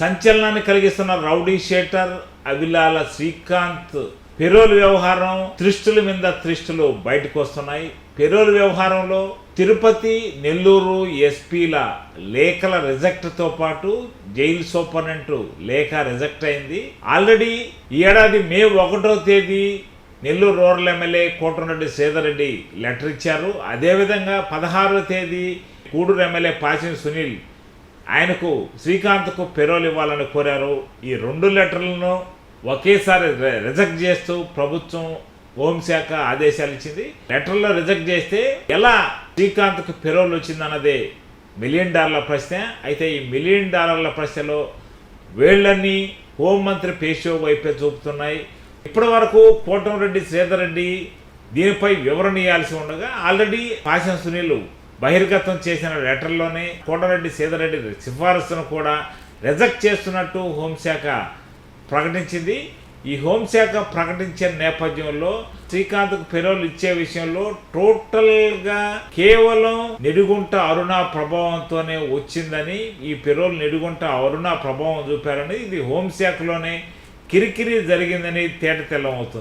సంచలనాన్ని కలిగిస్తున్న rowdy sheeter Avilala Srikanth. Parole వ్యవహారం త్రిష్టుల మీద త్రిష్టులు బయటకు వస్తున్నాయి. పెరోల్ వ్యవహారంలో తిరుపతి నెల్లూరు ఎస్పీల లేఖల రిజెక్ట్తో పాటు జైలు సూపరింటెండెంట్ లేఖ రిజెక్ట్ అయింది. ఆల్రెడీ ఈ ఏడాది మే ఒకటో తేదీ Nellore rural MLA Kotareddy Sridhar Reddy letter ఇచ్చారు. అదేవిధంగా పదహారో తేదీ కూడూరు ఎమ్మెల్యే పాసిన సునీల్ ఆయనకు శ్రీకాంత్కు పెరోల్ ఇవ్వాలని కోరారు. ఈ రెండు లెటర్లను ఒకేసారి రి- రిజెక్ట్ చేస్తూ ప్రభుత్వం హోంశాఖ ఆదేశాలు ఇచ్చింది. లెటర్లో రిజెక్ట్ చేస్తే ఎలా శ్రీకాంత్కు పెరోల్ వచ్చిందన్నదే మిలియన్ డాలర్ల ప్రశ్న. అయితే ఈ మిలియన్ డాలర్ల ప్రశ్నలో వేళ్ళన్నీ హోంమంత్రి పేషో వైపే చూపుతున్నాయి. ఇప్పటి వరకు కోటంరెడ్డి శ్రీధర్ రెడ్డి దీనిపై వివరణ ఇవ్వాల్సి ఉండగా ఆల్రెడీ పాశం సునీలు బహిర్గతం చేసిన లెటర్లోనే కోటరెడ్డి సీతారెడ్డి సిఫారసును కూడా రిజెక్ట్ చేస్తున్నట్టు హోంశాఖ ప్రకటించింది. ఈ హోంశాఖ ప్రకటించిన నేపథ్యంలో శ్రీకాంత్కు పెరోల్ ఇచ్చే విషయంలో టోటల్గా కేవలం నిడుగుంట అరుణ ప్రభావంతోనే వచ్చిందని ఈ పెరోల్ నిడుగుంట అరుణ ప్రభావం చూపారని ఇది హోంశాఖలోనే కిరికిరి జరిగిందని తేట తెల్లమవుతుంది